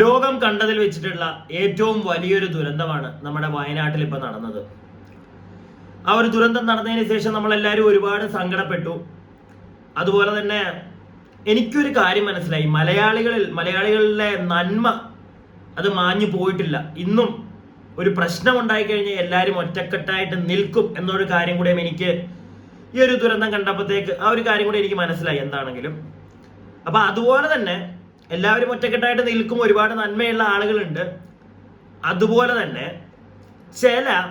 ലോകം കണ്ടതിൽ വെച്ചിട്ടുള്ള ഏറ്റവും വലിയൊരു ദുരന്തമാണ് നമ്മുടെ വയനാട്ടിൽ ഇപ്പൊ നടന്നത്. ആ ഒരു ദുരന്തം നടന്നതിന് ശേഷം നമ്മൾ എല്ലാവരും ഒരുപാട് സങ്കടപ്പെട്ടു. അതുപോലെ തന്നെ എനിക്കൊരു കാര്യം മനസ്സിലായി. മലയാളികളിൽ മലയാളികളിലെ നന്മ അത് മാഞ്ഞു പോയിട്ടില്ല. ഇന്നും ഒരു പ്രശ്നം ഉണ്ടായി കഴിഞ്ഞാൽ എല്ലാവരും ഒറ്റക്കെട്ടായിട്ട് നിൽക്കും എന്നൊരു കാര്യം കൂടെ എനിക്ക് ഈ ഒരു ദുരന്തം കണ്ടപ്പോഴത്തേക്ക് ആ ഒരു കാര്യം കൂടെ എനിക്ക് മനസ്സിലായി എന്താണെങ്കിലും. അപ്പൊ അതുപോലെ തന്നെ എല്ലാവരും ഒറ്റക്കെട്ടായിട്ട് നിൽക്കും. ഒരുപാട് നന്മയുള്ള ആളുകളുണ്ട്. അതുപോലെ തന്നെ ചില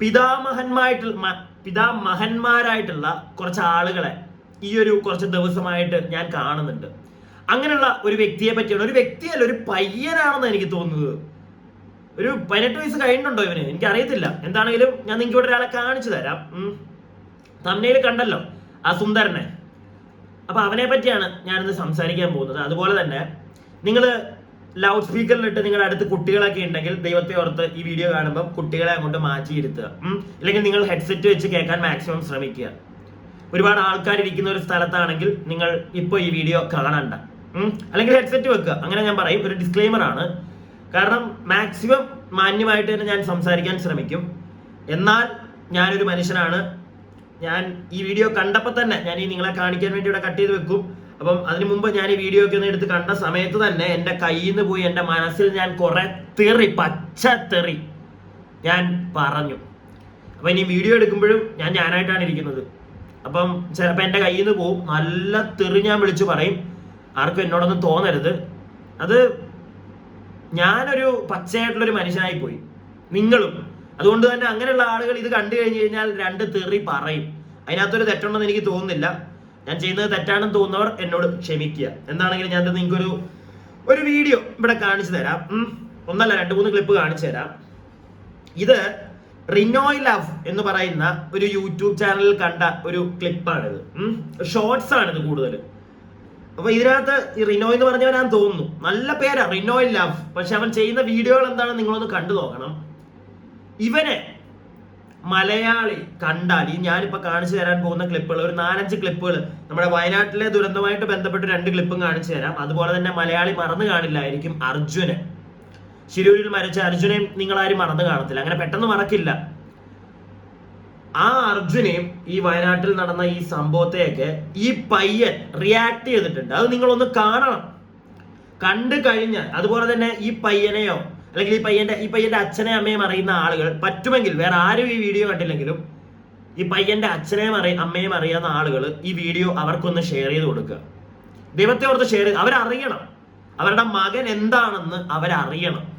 പിതാമഹന്മാരായിട്ടുള്ള മ- പിതാമഹന്മാരായിട്ടുള്ള കുറച്ച് ആളുകളെ ഈ ഒരു കുറച്ച് ദിവസമായിട്ട് ഞാൻ കാണുന്നുണ്ട്. അങ്ങനെയുള്ള ഒരു വ്യക്തിയെ പറ്റിയാണ്. ഒരു വ്യക്തിയല്ല ഒരു പയ്യനാണെന്ന് എനിക്ക് തോന്നുന്നത്. ഒരു പതിനെട്ട് വയസ്സ് കഴിഞ്ഞിട്ടുണ്ടോ ഇവന്? എനിക്ക് അറിയത്തില്ല എന്താണെങ്കിലും ഞാൻ നിങ്ങൾക്ക് ഇവിടെ ഒരാളെ കാണിച്ചു തരാം. തമ്മയിൽ കണ്ടല്ലോ ആ സുന്ദരനെ. അപ്പൊ അവനെ പറ്റിയാണ് ഞാനിന്ന് സംസാരിക്കാൻ പോകുന്നത്. അതുപോലെ തന്നെ നിങ്ങൾ ലൗഡ് സ്പീക്കറിലിട്ട് നിങ്ങളുടെ അടുത്ത് കുട്ടികളൊക്കെ ഉണ്ടെങ്കിൽ ദൈവത്തെ ഓർത്ത് ഈ വീഡിയോ കാണുമ്പോൾ കുട്ടികളെ അങ്ങോട്ട് മാറ്റി ഇരുത്തുക അല്ലെങ്കിൽ നിങ്ങൾ ഹെഡ്സെറ്റ് വെച്ച് കേൾക്കാൻ മാക്സിമം ശ്രമിക്കുക. ഒരുപാട് ആൾക്കാർ ഇരിക്കുന്ന ഒരു സ്ഥലത്താണെങ്കിൽ നിങ്ങൾ ഇപ്പോൾ ഈ വീഡിയോ കാണണ്ട. അല്ലെങ്കിൽ ഹെഡ്സെറ്റ് വെക്കുക. അങ്ങനെ ഞാൻ പറയും. ഒരു ഡിസ്ക്ലെയിമർ ആണ്. കാരണം മാക്സിമം മാന്യമായിട്ട് തന്നെ ഞാൻ സംസാരിക്കാൻ ശ്രമിക്കും. എന്നാൽ ഞാനൊരു മനുഷ്യനാണ്. ഞാൻ ഈ വീഡിയോ കണ്ടപ്പോൾ തന്നെ ഞാൻ ഈ നിങ്ങളെ കാണിക്കാൻ വേണ്ടി ഇവിടെ കട്ട് ചെയ്ത് വെക്കും. അപ്പം അതിനു മുമ്പ് ഞാൻ ഈ വീഡിയോ ഒക്കെ ഒന്ന് എടുത്ത് കണ്ട സമയത്ത് തന്നെ എന്റെ കയ്യിൽ നിന്ന് പോയി എന്റെ മനസ്സിൽ ഞാൻ കുറെ തെറി പച്ച തെറി ഞാൻ പറഞ്ഞു. അപ്പം ഇനി വീഡിയോ എടുക്കുമ്പോഴും ഞാൻ ഞാനായിട്ടാണ് ഇരിക്കുന്നത്. അപ്പം ചിലപ്പോൾ എന്റെ കയ്യിൽ നിന്ന് പോവും. നല്ല തെറി ഞാൻ വിളിച്ചു പറയും. ആർക്കും എന്നോടൊന്നും തോന്നരുത്. അത് ഞാനൊരു പച്ചയായിട്ടുള്ളൊരു മനുഷ്യനായി പോയി നിങ്ങളും അതുകൊണ്ട് തന്നെ അങ്ങനെയുള്ള ആളുകൾ ഇത് കണ്ടു കഴിഞ്ഞു കഴിഞ്ഞാൽ രണ്ട് തെറി പറയും. അതിനകത്തൊരു തെറ്റുണ്ടെന്ന് എനിക്ക് തോന്നുന്നില്ല. ഞാൻ ചെയ്യുന്നത് തെറ്റാണെന്ന് തോന്നുന്നവർ എന്നോട് ക്ഷമിക്കുക. എന്താണെങ്കിലും ഞാൻ നിങ്ങൾക്ക് ഒരു ഒരു വീഡിയോ ഇവിടെ കാണിച്ചു തരാം. ഒന്നല്ല രണ്ട് മൂന്ന് ക്ലിപ്പ് കാണിച്ചു തരാം. ഇത് റിനോയ് ലവ് എന്ന് പറയുന്ന ഒരു യൂട്യൂബ് ചാനലിൽ കണ്ട ഒരു ക്ലിപ്പാണിത് ഷോർട്സ് ആണിത് കൂടുതൽ. അപ്പൊ ഇതിനകത്ത് ഈ റിനോയ് എന്ന് പറഞ്ഞവനാന്ന് തോന്നുന്നു. നല്ല പേരാ റിനോയ് ലവ്. പക്ഷെ അവൻ ചെയ്യുന്ന വീഡിയോകൾ എന്താണെന്ന് നിങ്ങളൊന്ന് കണ്ടു നോക്കണം. ഇവനെ മലയാളി കണ്ടാൽ ഈ ഞാനിപ്പോൾ കാണിച്ചു തരാൻ പോകുന്ന ക്ലിപ്പുകൾ ഒരു നാലഞ്ച് ക്ലിപ്പുകൾ നമ്മുടെ വയനാട്ടിലെ ദുരന്തമായിട്ട് ബന്ധപ്പെട്ട് രണ്ട് ക്ലിപ്പും കാണിച്ചു തരാം. അതുപോലെ തന്നെ മലയാളി മറന്നു കാണില്ലായിരിക്കും അർജുനെ ശിരൂരിൽ മരിച്ച അർജുനെയും നിങ്ങൾ ആരും മറന്നു കാണത്തില്ല. അങ്ങനെ പെട്ടെന്ന് മറക്കില്ല. ആ അർജുനെയും ഈ വയനാട്ടിൽ നടന്ന ഈ സംഭവത്തെയൊക്കെ ഈ പയ്യൻ റിയാക്ട് ചെയ്തിട്ടുണ്ട്. അത് നിങ്ങളൊന്ന് കാണണം. കണ്ടു കഴിഞ്ഞാൽ അതുപോലെ തന്നെ ഈ പയ്യനെയോ അല്ലെങ്കിൽ ഈ പയ്യന്റെ ഈ പയ്യന്റെ അച്ഛനെ അമ്മയും അറിയുന്ന ആളുകൾ പറ്റുമെങ്കിൽ വേറെ ആരും ഈ വീഡിയോ കണ്ടില്ലെങ്കിലും ഈ പയ്യന്റെ അച്ഛനെയും അറിയ അമ്മയും അറിയാവുന്ന ആളുകൾ ഈ വീഡിയോ അവർക്കൊന്ന് ഷെയർ ചെയ്ത് കൊടുക്കുക. ദൈവത്തെ ഓർത്ത് ഷെയർ ചെയ്ത് അവരറിയണം. അവരുടെ മകൻ എന്താണെന്ന് അവരറിയണം.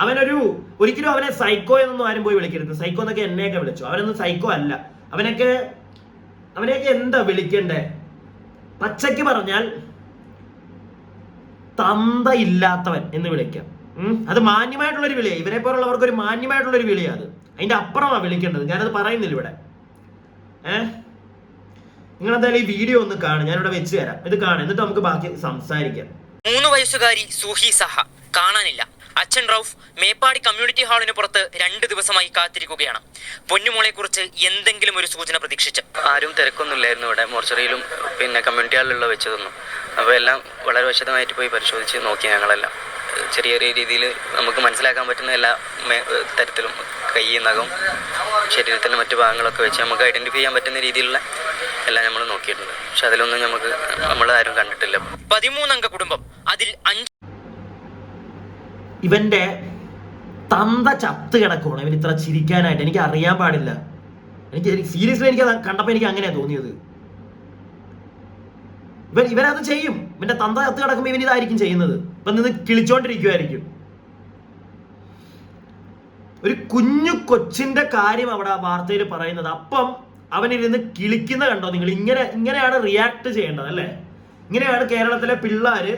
അവനൊരു ഒരിക്കലും അവനെ സൈക്കോ എന്നൊന്നും ആരും പോയി വിളിക്കരുത്. സൈക്കോ എന്നൊക്കെ എന്നെയൊക്കെ വിളിച്ചു. അവനൊന്നും സൈക്കോ അല്ല. അവനൊക്കെ അവനെയൊക്കെ എന്താ വിളിക്കണ്ടേ? പച്ചയ്ക്ക് പറഞ്ഞാൽ തന്ത ഇല്ലാത്തവൻ എന്ന് വിളിക്കാം. അത് മാന്യമായിട്ടുള്ള ഒരു വിളിയാണ് ഇവരെ പോലുള്ളവർക്ക് ഒരു മാന്യമായിട്ടുള്ള ഒരു വിളിയാണ് അത്. അതിന്റെ അപ്പുറമാണ് വിളിക്കേണ്ടത്. ഞാനത് പറയുന്നില്ല ഇവിടെ. ഏഹ് നിങ്ങൾ എന്തായാലും ഈ വീഡിയോ ഒന്ന് കാണും. ഞാനിവിടെ വെച്ച് തരാം. ഇത് കാണും. എന്നിട്ട് നമുക്ക് ബാക്കി സംസാരിക്കാം. മൂന്ന് വയസ്സുകാരി സൂഹി സഹ. കാണാനില്ല. അച്ഛൻ റൌഫ് മേപ്പാടി കമ്മ്യൂണിറ്റി ഹാളിന് പുറത്ത് രണ്ട് ദിവസമായി കാത്തിരിക്കുകയാണ്. പൊന്നുമോളെ കുറിച്ച് എന്തെങ്കിലും ഒരു സൂചന പ്രതീക്ഷിച്ച്. ആരും തിരക്കൊന്നുമില്ലായിരുന്നു ഇവിടെ. മോർച്ചറിയിലും പിന്നെ കമ്മ്യൂണിറ്റി ഹാളിലുള്ള വെച്ചതൊന്നും അപ്പോൾ എല്ലാം വളരെ വിശദമായിട്ട് പോയി പരിശോധിച്ച് നോക്കി ഞങ്ങളെല്ലാം. ചെറിയ ചെറിയ രീതിയിൽ നമുക്ക് മനസ്സിലാക്കാൻ പറ്റുന്ന എല്ലാ തരത്തിലും കൈ നഖം ശരീരത്തിന്റെ മറ്റു ഭാഗങ്ങളൊക്കെ വെച്ച് നമുക്ക് ഐഡന്റിഫൈ ചെയ്യാൻ പറ്റുന്ന രീതിയിലുള്ള എല്ലാം നമ്മൾ നോക്കിയിട്ടുണ്ട്. പക്ഷെ അതിലൊന്നും നമുക്ക് നമ്മൾ ആരും കണ്ടിട്ടില്ല. പതിമൂന്നംഗ കുടുംബം. അതിൽ അഞ്ച് ഇവന്റെ തന്ത ചത്ത് കിടക്കുവാണ്. ഇവൻ ഇത്ര ചിരിക്കാനായിട്ട് എനിക്ക് അറിയാൻ പാടില്ല. എനിക്ക് സീരിയസ്ലി എനിക്ക് കണ്ടപ്പോൾ കണ്ടപ്പോ എനിക്ക് അങ്ങനെയാ തോന്നിയത്. ഇവൻ ഇവനത് ചെയ്യും. ഇവന്റെ തന്ത ചത്ത് കിടക്കുമ്പോ ഇവൻ ഇതായിരിക്കും ചെയ്യുന്നത്. ഇപ്പൊ നിന്ന് കിളിച്ചോണ്ടിരിക്കുമായിരിക്കും ഒരു കുഞ്ഞു കൊച്ചിന്റെ കാര്യം അവിടെ ആ വാർത്തയിൽ പറയുന്നത്. അപ്പം അവനിരുന്ന് കിളിക്കുന്ന കണ്ടോ നിങ്ങൾ? ഇങ്ങനെ ഇങ്ങനെയാണ് റിയാക്ട് ചെയ്യേണ്ടത് അല്ലേ? ഇങ്ങനെയാണ് കേരളത്തിലെ പിള്ളേര്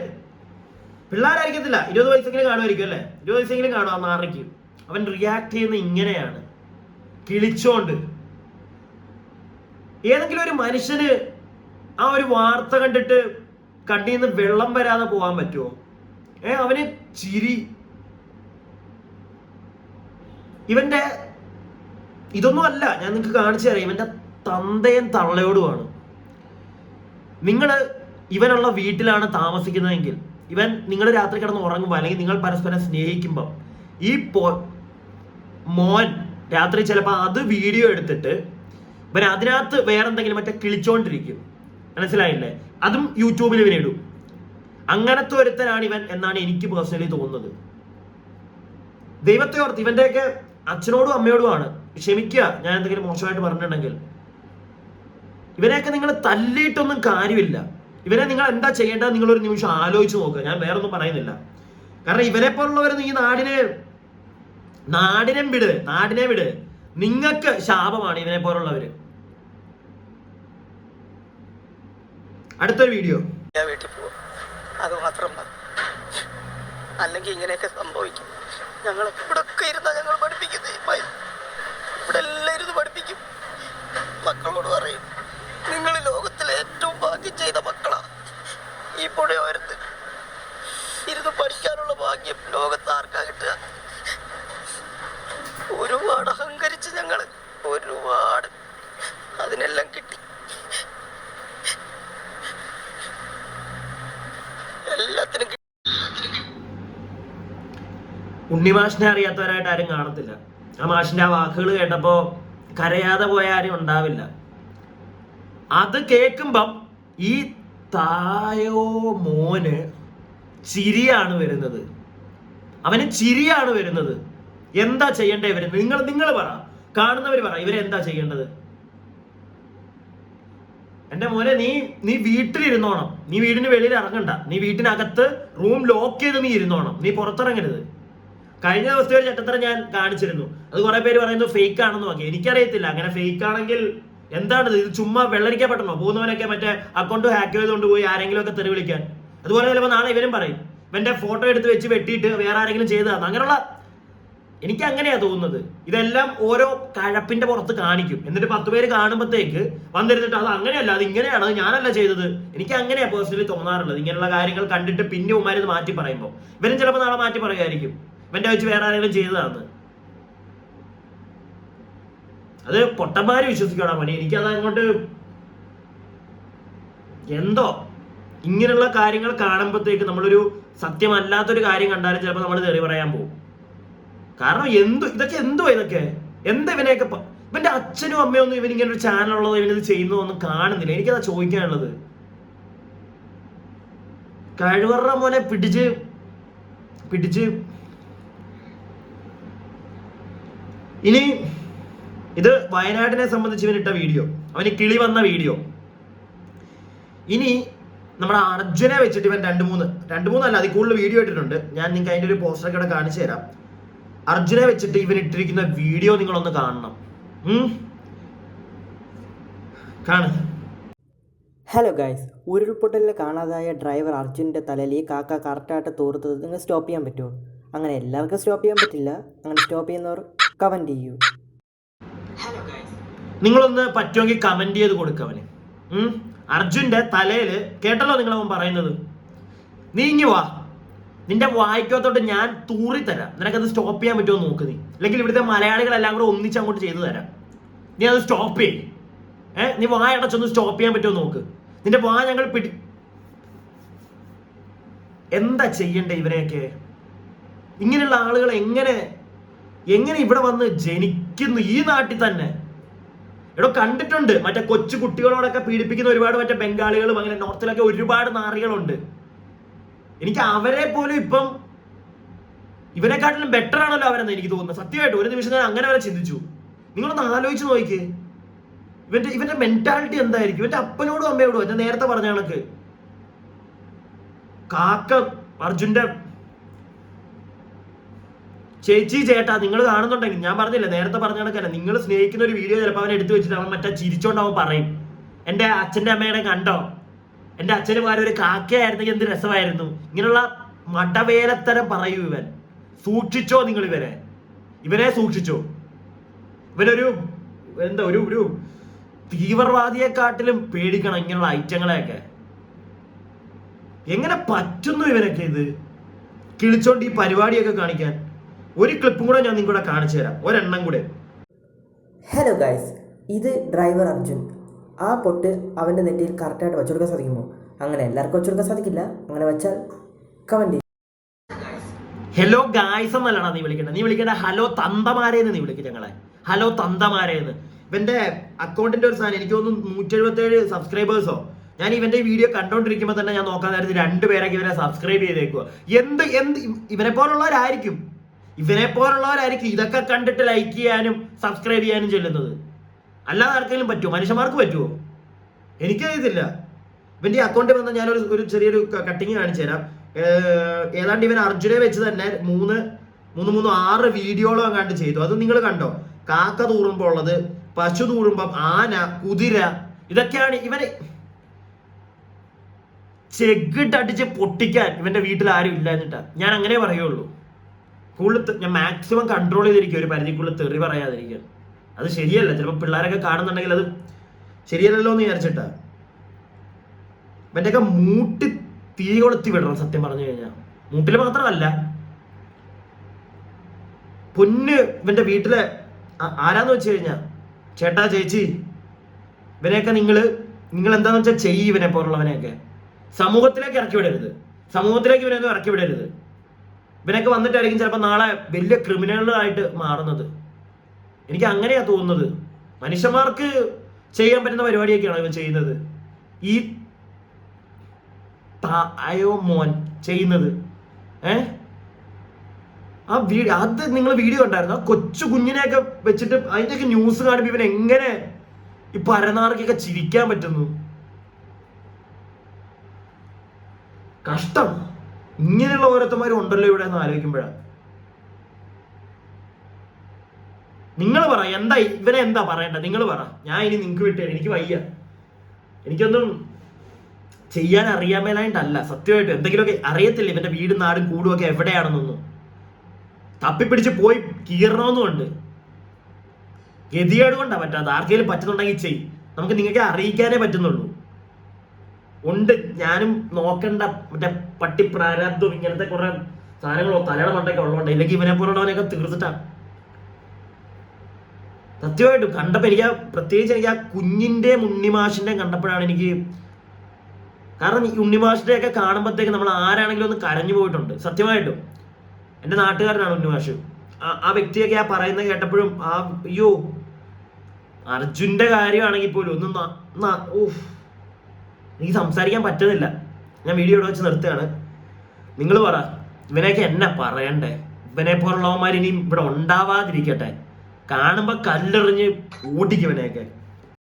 പിള്ളേരായിരിക്കത്തില്ല ഇരുപത് വയസ്സെങ്കിലും കാണുമായിരിക്കും അല്ലേ? ഇരുപത് വയസ്സെങ്കിലും കാണും ആ നാറയ്ക്ക് അവൻ റിയാക്ട് ചെയ്യുന്നത് ഇങ്ങനെയാണ്. കിളിച്ചോണ്ട്. ഏതെങ്കിലും ഒരു മനുഷ്യന് ആ ഒരു വാർത്ത കണ്ടിട്ട് കണ്ണിന്ന് വെള്ളം വരാതെ പോകാൻ പറ്റുമോ ഏ അവന് ചിരി. ഇവന്റെ ഇതൊന്നും അല്ല ഞാൻ നിങ്ങൾക്ക് കാണിച്ചു തരാം. ഇവന്റെ തന്തയും തള്ളയോടുമാണ്. നിങ്ങൾ ഇവനുള്ള വീട്ടിലാണ് താമസിക്കുന്നതെങ്കിൽ ഇവൻ നിങ്ങൾ രാത്രി കിടന്ന് ഉറങ്ങുമ്പോൾ അല്ലെങ്കിൽ നിങ്ങൾ പരസ്പരം സ്നേഹിക്കുമ്പോൾ ഈ പോ മോൻ രാത്രി ചിലപ്പോൾ അത് വീഡിയോ എടുത്തിട്ട് ഇവൻ അതിനകത്ത് വേറെന്തെങ്കിലും മറ്റേ കിളിച്ചോണ്ടിരിക്കും. മനസ്സിലായില്ലേ? അതും യൂട്യൂബിൽ ഇവനെ ഇടും. അങ്ങനത്തെ ഒരുത്തനാണ് ഇവൻ എന്നാണ് എനിക്ക് പേഴ്സണലി തോന്നുന്നത്. ദൈവത്തെ ഓർത്ത് ഇവന്റെയൊക്കെ അച്ഛനോടും അമ്മയോടുമാണ് ക്ഷമിക്കുക ഞാൻ എന്തെങ്കിലും മോശമായിട്ട് പറഞ്ഞിട്ടുണ്ടെങ്കിൽ. ഇവനെയൊക്കെ നിങ്ങൾ തല്ലിയിട്ടൊന്നും കാര്യമില്ല. ഇവനെ നിങ്ങൾ എന്താ ചെയ്യേണ്ടത് നിങ്ങൾ ഒരു നിമിഷം ആലോചിച്ച് നോക്കുക. ഞാൻ വേറെ ഒന്നും പറയുന്നില്ല. കാരണം ഇവനെ പോലുള്ളവരൊന്നും ഈ നാടിനെ നാടിനെ വിട് നാടിനെ വിട്. നിങ്ങൾക്ക് ശാപമാണ് ഇവനെ പോലുള്ളവര് അടുത്തൊരു വീഡിയോ. വീട്ടിൽ പോവാം. അത് മതി. അല്ലെങ്കിൽ ഇങ്ങനെയൊക്കെ സംഭവിക്കും. ഞങ്ങൾ ഇവിടെ ഒക്കെ ഇരുന്നാ ഞങ്ങൾ പഠിപ്പിക്കുന്നത് ഇവിടെ എല്ലാം ഇരുന്ന് പഠിപ്പിക്കും. മക്കളോട് പറയും നിങ്ങൾ ലോകത്തിലെ ഏറ്റവും ഭാഗ്യം ചെയ്ത മക്കളാ ഈ പുഴയോരത്ത് ഇരുന്ന് പഠിക്കാനുള്ള ഭാഗ്യം ലോകത്ത് ആർക്കാ കിട്ടുക ഒരുപാട് അഹങ്കരിച്ച് ഞങ്ങൾ ഒരുപാട് അതിനെല്ലാം കിട്ടി എല്ലാത്തിനും കിട്ടി ഉണ്ണിമാഷിനെ അറിയാത്തവരായിട്ട് ആരും കാണത്തില്ല. ആ മാഷിന്റെ ആ വാക്കുകൾ കേട്ടപ്പോ കരയാതെ പോയ ആരും ഉണ്ടാവില്ല. അത് കേൾക്കുമ്പം ഈ തായോ മോന് ചിരിയാണ് വരുന്നത്. അവന് ചിരിയാണ് വരുന്നത്. എന്താ ചെയ്യേണ്ടേ ഇവർ? നിങ്ങൾ നിങ്ങൾ പറ. കാണുന്നവർ പറ. ഇവരെന്താ ചെയ്യേണ്ടത്? എന്റെ മോനെ നീ നീ വീട്ടിലിരുന്നോണം. നീ വീടിന് വെളിയിൽ ഇറങ്ങണ്ട. നീ വീട്ടിനകത്ത് റൂം ലോക്ക് ചെയ്ത് നീ ഇരുന്നോണം. നീ പുറത്തിറങ്ങരുത്. കഴിഞ്ഞ ദിവസത്തെ ഒരു ചട്ടത്തരം ഞാൻ കാണിച്ചിരുന്നു. അത് കുറെ പേര് പറയുന്നു ഫേക്ക് ആണെന്ന് നോക്കി. എനിക്കറിയത്തില്ല. അങ്ങനെ ഫേക്ക് ആണെങ്കിൽ എന്താണ് ഇത്? ചുമ്മാ വെള്ളരിക്കപ്പെട്ടണോ? പോകുന്നവനൊക്കെ മറ്റേ അക്കൗണ്ട് ഹാക്ക് ചെയ്തുകൊണ്ട് പോയി ആരെങ്കിലും ഒക്കെ തെറി വിളിക്കാൻ. അതുപോലെ ചിലപ്പോൾ നാളെ ഇവരും പറയും ഇവന്റെ ഫോട്ടോ എടുത്ത് വെച്ച് വെട്ടിയിട്ട് വേറെ ആരെങ്കിലും ചെയ്തതാണ് അങ്ങനെയുള്ള എനിക്ക് അങ്ങനെയാ തോന്നുന്നത്. ഇതെല്ലാം ഓരോ കഴപ്പിന്റെ പുറത്ത് കാണിക്കും. എന്നിട്ട് പത്ത് പേര് കാണുമ്പോഴത്തേക്ക് വന്നിരുന്നിട്ട് അത് അങ്ങനെയല്ല അത് ഇങ്ങനെയാണ് അത് ഞാനല്ല ചെയ്തത്. എനിക്ക് അങ്ങനെയാ പേഴ്സണലി തോന്നാറുള്ളത്. ഇങ്ങനെയുള്ള കാര്യങ്ങൾ കണ്ടിട്ട് പിന്നെ ഉമ്മാര് മാറ്റി പറയുമ്പോൾ ഇവരും ചിലപ്പോൾ നാളെ മാറ്റി പറയുമായിരിക്കും. ഇവന്റെ വെച്ച് വേറെ ആരെങ്കിലും ചെയ്തതാണ് അത് പൊട്ടന്മാര് വിശ്വസിക്കണം മണി? എനിക്കത് അങ്ങോട്ട് എന്തോ ഇങ്ങനെയുള്ള കാര്യങ്ങൾ കാണുമ്പോഴത്തേക്ക് നമ്മളൊരു സത്യമല്ലാത്തൊരു കാര്യം കണ്ടാലും ചിലപ്പോൾ നമ്മൾ തെറി പറയാൻ പോകും കാരണം എന്തോ ഇതൊക്കെ എന്തോ ഇതൊക്കെ? എന്താ ഇവനെയൊക്കെ ഇവന്റെ അച്ഛനും അമ്മയും ഒന്നും ഇങ്ങനെ ഒരു ചാനൽ ഉള്ളത് ഇവനിത് ചെയ്യുന്നോ ഒന്നും കാണുന്നില്ല. എനിക്കതാ ചോദിക്കാനുള്ളത്. കഴിവറ മോനെ പിടിച്ച് പിടിച്ച് ഇനി ഇത് വയനാടിനെ സംബന്ധിച്ച് ഇവനിട്ട വീഡിയോ. അവന് കിളി വന്ന വീഡിയോ. ഇനി നമ്മുടെ അർജുനെ വെച്ചിട്ട് ഇവൻ രണ്ട് മൂന്ന് രണ്ട് മൂന്നല്ല അതിൽ കൂടുതൽ വീഡിയോ ഇട്ടിട്ടുണ്ട്. ഞാൻ നിങ്ങൾക്ക് അതിന്റെ ഒരു പോസ്റ്ററൊക്കെ ഇവിടെ കാണിച്ചു തരാം. അർജുനെ വെച്ചിട്ട് ഇവൻ ഇട്ടിരിക്കുന്ന വീഡിയോ നിങ്ങളൊന്ന് കാണണം. കാണ. ഹലോ ഗായ്സ് ഉരുൾപൊട്ടലിൽ കാണാതായ ഡ്രൈവർ അർജുന്റെ തലയിൽ ഈ കാക്ക കറക്റ്റായിട്ട് തോർത്തത് നിങ്ങൾ സ്റ്റോപ്പ് ചെയ്യാൻ പറ്റുമോ? അങ്ങനെ എല്ലാവർക്കും സ്റ്റോപ്പ് ചെയ്യാൻ പറ്റില്ല. അങ്ങനെ സ്റ്റോപ്പ് ചെയ്യുന്നവർ കമന്റ് ചെയ്യൂ. നിങ്ങളൊന്ന് പറ്റുമെങ്കിൽ കമന്റ് ചെയ്ത് കൊടുക്കവന് ഉം? അർജുന്റെ തലയിൽ കേട്ടല്ലോ നിങ്ങളവൻ അവൻ പറയുന്നത്? നീ ഇങ്ങു വാ. നിന്റെ വായിക്കകത്തോട്ട് ഞാൻ തൂറി തരാം. നിനക്കത് സ്റ്റോപ്പ് ചെയ്യാൻ പറ്റുമോ നോക്ക് നീ. അല്ലെങ്കിൽ ഇവിടുത്തെ മലയാളികളെല്ലാം കൂടെ ഒന്നിച്ച് അങ്ങോട്ട് ചെയ്തു തരാം. നീ അത് സ്റ്റോപ്പ് ചെയ് ഏ? നീ വായടച്ചൊന്ന് സ്റ്റോപ്പ് ചെയ്യാൻ പറ്റുമോ നോക്ക്. നിന്റെ വാ ഞങ്ങൾ പിടി എന്താ ചെയ്യണ്ടേ ഇവരെയൊക്കെ? ഇങ്ങനെയുള്ള ആളുകൾ എങ്ങനെ എങ്ങനെ ഇവിടെ വന്ന് ജനിക്കുന്നു ഈ നാട്ടിൽ തന്നെ? എടോ കണ്ടിട്ടുണ്ട് മറ്റേ കൊച്ചു കുട്ടികളോടൊക്കെ പീഡിപ്പിക്കുന്ന ഒരുപാട് മറ്റേ ബംഗാളികളും അങ്ങനെ നോർത്തിലൊക്കെ ഒരുപാട് നാറികളുണ്ട്. എനിക്ക് അവരെ പോലും ഇപ്പം ഇവരെക്കാട്ടിലും ബെറ്റർ ആണല്ലോ അവരെന്ന് എനിക്ക് തോന്നുന്നത്. സത്യമായിട്ട് ഒരു നിമിഷം ഞാൻ അങ്ങനെ വരെ ചിന്തിച്ചു. നിങ്ങളൊന്ന് ആലോചിച്ച് നോക്കിയേ. ഇവന്റെ ഇവന്റെ മെന്റാലിറ്റി എന്തായിരിക്കും? ഇവന്റെ അപ്പനോടും അമ്മയോടും? ഞാൻ നേരത്തെ പറഞ്ഞ കണക്ക്. കാക്ക അർജുന്റെ ചേച്ചി ചേട്ടാ നിങ്ങൾ കാണുന്നുണ്ടെങ്കിൽ ഞാൻ പറഞ്ഞില്ല നേരത്തെ പറഞ്ഞ കണക്കല്ല നിങ്ങൾ സ്നേഹിക്കുന്ന ഒരു വീഡിയോ ചിലപ്പോൾ അവൻ എടുത്തു വെച്ചിട്ട് അവൻ മറ്റേ ചിരിച്ചോണ്ട് അവൻ പറയും. എന്റെ അച്ഛന്റെ അമ്മയുടെ കണ്ടോ? എന്റെ അച്ഛനും ആരും ഒരു കാക്കയായിരുന്നെങ്കിൽ എന്ത് രസമായിരുന്നു? ഇങ്ങനെയുള്ള മടവേലത്തരം പറയൂ ഇവൻ. സൂക്ഷിച്ചോ നിങ്ങൾ ഇവരെ ഇവരെ സൂക്ഷിച്ചോ. ഇവനൊരു എന്താ ഒരു ഒരു തീവ്രവാദിയെക്കാട്ടിലും പേടിക്കണം ഇങ്ങനെയുള്ള ഐറ്റങ്ങളെയൊക്കെ. എങ്ങനെ പറ്റുന്നു ഇവനൊക്കെ ഇത്? കിളിച്ചോണ്ട് ഈ പരിപാടിയൊക്കെ കാണിക്കാൻ. ഒരു ക്ലിപ്പും കൂടെ ഞാൻ നിങ്ങളുടെ കാണിച്ചു തരാം. ഒരെണ്ണം കൂടെ. ഹലോ ഗൈസ് ഇത് ഡ്രൈവർ അർജുൻ. ആ പൊട്ട് അവന്റെ നെറ്റിയിൽ കറക്റ്റായിട്ട് വെച്ചുകൊടുക്കാൻ സാധിക്കുമോ? അങ്ങനെ എല്ലാവർക്കും വെച്ചുകൊടുക്കാൻ സാധിക്കില്ല. അങ്ങനെ വെച്ചാൽ കമന്റ് ഹലോ ഗായ്സ് എന്നല്ലടാ നീ വിളിക്കണ്ട. നീ വിളിക്കേണ്ട ഹലോ തന്തമാരേന്ന് നീ വിളിക്കും ഞങ്ങളെ. ഹലോ തന്തമാരേന്ന് ഇവന്റെ അക്കൗണ്ടിന്റെ ഒരു സാധനം എനിക്ക് തോന്നുന്നു നൂറ്റി എഴുപത്തി സബ്സ്ക്രൈബേഴ്സോ ഞാൻ ഇവന്റെ വീഡിയോ കണ്ടോണ്ടിരിക്കുമ്പോൾ തന്നെ ഞാൻ നോക്കാൻ നേരത്തെ രണ്ടുപേരൊക്കെ ഇവരെ സബ്സ്ക്രൈബ് ചെയ്തേക്കുക എന്ത് എന്ത് ഇവനെ പോലുള്ളവരായിരിക്കും ഇവനെ പോലുള്ളവരായിരിക്കും ഇതൊക്കെ കണ്ടിട്ട് ലൈക്ക് ചെയ്യാനും സബ്സ്ക്രൈബ് ചെയ്യാനും ചെല്ലുന്നത്. അല്ലാതെ ആർക്കെങ്കിലും പറ്റുമോ മനുഷ്യന്മാർക്ക് പറ്റുമോ എനിക്കറിയത്തില്ല. ഇവന്റെ അക്കൗണ്ടിൽ വന്ന ഞാനൊരു ഒരു ചെറിയൊരു കട്ടിങ് കാണിച്ചു തരാം. ഏതാണ്ട് ഇവൻ അർജുനെ വെച്ച് തന്നെ മൂന്ന് മൂന്ന് മൂന്ന് ആറ് വീഡിയോകളും കണ്ട് ചെയ്തു. അത് നിങ്ങൾ കണ്ടോ? കാക്ക തൂറുമ്പോൾ ഉള്ളത് പശു തൂറുമ്പം ആന കുതിര ഇതൊക്കെയാണ് ഇവനെ ചെകിട്ടടിച്ച് പൊട്ടിക്കാൻ ഇവന്റെ വീട്ടിൽ ആരും ഇല്ലാഞ്ഞിട്ടാ. ഞാൻ അങ്ങനെ പറയുള്ളൂ. കൂടുതൽ ഞാൻ മാക്സിമം കൺട്രോൾ ചെയ്തിരിക്കും ഒരു പരിധിക്കുള്ളിൽ തെറി പറയാതിരിക്കുക അത് ശരിയല്ല. ചിലപ്പോൾ പിള്ളേരൊക്കെ കാണുന്നുണ്ടെങ്കിൽ അത് ശരിയല്ലല്ലോ എന്ന് വിചാരിച്ചിട്ടാ. മറ്റൊക്കെ മൂട്ടി തീ കൊളുത്തി വിടണം സത്യം പറഞ്ഞു കഴിഞ്ഞാൽ മൂട്ടിൽ മാത്രമല്ല. പൊന്ന് ഇവന്റെ വീട്ടിലെ ആരാന്ന് വെച്ച് കഴിഞ്ഞാ? ചേട്ടാ ചേച്ചി ഇവനെയൊക്കെ നിങ്ങൾ നിങ്ങൾ എന്താന്ന് വെച്ചാൽ ചെയ്യ് ഇവനെ പോലുള്ളവനെയൊക്കെ. സമൂഹത്തിലേക്ക് ഇറക്കി വിടരുത്. സമൂഹത്തിലേക്ക് ഇവനൊന്നും ഇറക്കി വിടരുത്. ഇവനൊക്കെ വന്നിട്ടായിരിക്കും ചിലപ്പോൾ നാളെ വലിയ ക്രിമിനലുകളായിട്ട് മാറുന്നത്. എനിക്ക് അങ്ങനെയാണ് തോന്നുന്നത്. മനുഷ്യന്മാർക്ക് ചെയ്യാൻ പറ്റുന്ന പരിപാടിയൊക്കെയാണ് ഇവൻ ചെയ്യുന്നത്? ഈ അയോ മോൻ ചെയ്യുന്നത്. ഏ? ആ വീഡിയോ അത് നിങ്ങൾ വീഡിയോ ഉണ്ടായിരുന്നു ആ കൊച്ചു കുഞ്ഞിനെയൊക്കെ വെച്ചിട്ട് അതിന്റെയൊക്കെ ന്യൂസ് കാണുമ്പോൾ ഇവൻ എങ്ങനെ ഈ പരനാർക്കൊക്കെ ചിരിക്കാൻ പറ്റുന്നു? കഷ്ടം. ഇങ്ങനെയുള്ള ഓരോരുത്തന്മാരും ഉണ്ടല്ലോ ഇവിടെ എന്ന് ആലോചിക്കുമ്പോഴാണ് നിങ്ങൾ പറ എന്താ ഇവനെ എന്താ പറയണ്ട നിങ്ങൾ പറ. ഞാൻ ഇനി നിങ്ങൾക്ക് വിട്ടേ എനിക്ക് വയ്യ. എനിക്കൊന്നും ചെയ്യാൻ അറിയാൻ മേലായിട്ടല്ല സത്യമായിട്ടും എന്തെങ്കിലുമൊക്കെ അറിയത്തില്ല. ഇവന്റെ വീടും നാടും കൂടും ഒക്കെ എവിടെയാണെന്നൊന്നും. തപ്പിപ്പിടിച്ച് പോയി കീറണമെന്നുമുണ്ട്. ഗതികേട് കൊണ്ടാ പറ്റാത്ത ആർക്കെങ്കിലും പറ്റുന്നുണ്ടെങ്കിൽ ചെയ്. നമുക്ക് നിങ്ങൾക്ക് അറിയിക്കാനേ പറ്റുന്നുള്ളൂ. ഉണ്ട്. ഞാനും നോക്കണ്ട. മറ്റേ പട്ടി പ്രാരാബ്ദം ഇങ്ങനത്തെ കുറെ സാധനങ്ങളോ തലയുടെ മണ്ടൊക്കെ ഉള്ളതുകൊണ്ട് ഇല്ലെങ്കിൽ ഇവനെ പോലുള്ളവനെയൊക്കെ തീർത്തിട്ടാണ് സത്യമായിട്ടും കണ്ടപ്പോൾ എനിക്ക് പ്രത്യേകിച്ച് എനിക്ക് ആ കുഞ്ഞിന്റെ ഉണ്ണിമാഷിന്റെ കണ്ടപ്പോഴാണ് എനിക്ക് കാരണം ഈ ഉണ്ണിമാഷിന്റെ ഒക്കെ കാണുമ്പോഴത്തേക്ക് നമ്മൾ ആരാണെങ്കിലും ഒന്ന് കരഞ്ഞു പോയിട്ടുണ്ട്. സത്യമായിട്ടും. എന്റെ നാട്ടുകാരനാണ് ഉണ്ണിമാഷ്. ആ- വ്യക്തിയൊക്കെ ആ പറയുന്നത് കേട്ടപ്പോഴും ആ അയ്യോ അർജുന്റെ കാര്യമാണെങ്കിൽ പോലും ഒന്ന് ഊഫ്. എനിക്ക് സംസാരിക്കാൻ പറ്റുന്നില്ല. ഞാൻ വീഡിയോ ഇവിടെ വെച്ച് നിർത്തുകയാണ്. നിങ്ങൾ പറ ഇവനെയൊക്കെ എന്നെ പറയണ്ടേ? ഇവനെ പോലുള്ളവന്മാർ ഇനിയും ഇവിടെ ഉണ്ടാവാതിരിക്കട്ടെ. കാണുമ്പോൾ കല്ലെറിഞ്ഞ് ഓടിക്കും ഇവനെയൊക്കെ.